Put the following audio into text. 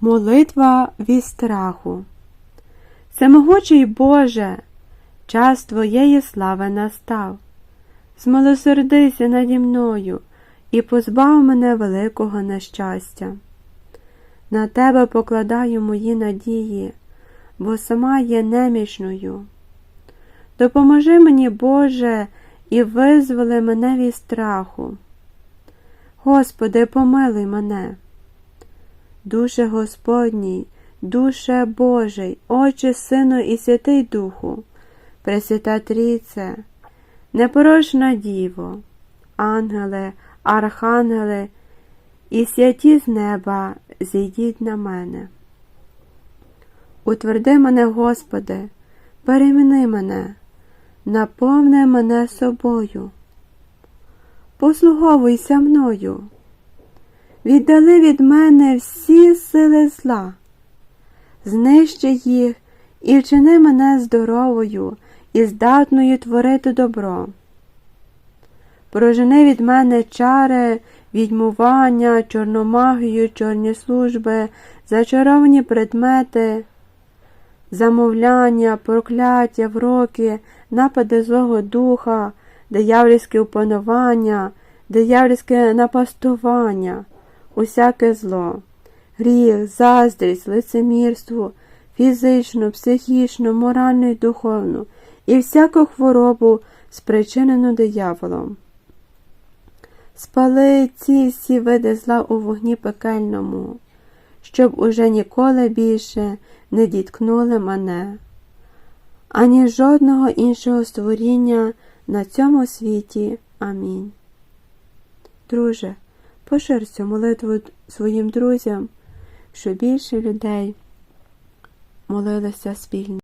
Молитва від страху. Всемогучий Боже, час Твоєї слави настав. Змилосердися наді мною і позбав мене великого нещастя. На Тебе покладаю мої надії, бо сама є немічною. Допоможи мені, Боже, і визволи мене від страху. Господи, помилуй мене. Душе Господній, душе Божий, Отче, Сину і Святий Духу, Пресвята Трійце, непорочна Діво, ангели, архангели і святі з неба, зійдіть на мене. Утверди мене, Господи, переміни мене, наповни мене собою. Послуговуйся мною. Віддали від мене всі сили зла, знищи їх і вчини мене здоровою і здатною творити добро. Прожени від мене чари, відьмування, чорномагію, чорні служби, зачаровані предмети, замовляння, прокляття, вроки, напади злого духа, диявольське опанування, диявольське напастування, усяке зло, гріх, заздрість, лицемірство, фізичну, психічну, моральну і духовну, і всяку хворобу, спричинену дияволом. Спали ці всі види зла у вогні пекельному, щоб уже ніколи більше не діткнули мене, ані жодного іншого створіння на цьому світі. Амінь. Друже, пошир цю молитву своїм друзям, щоб більше людей молилися спільно.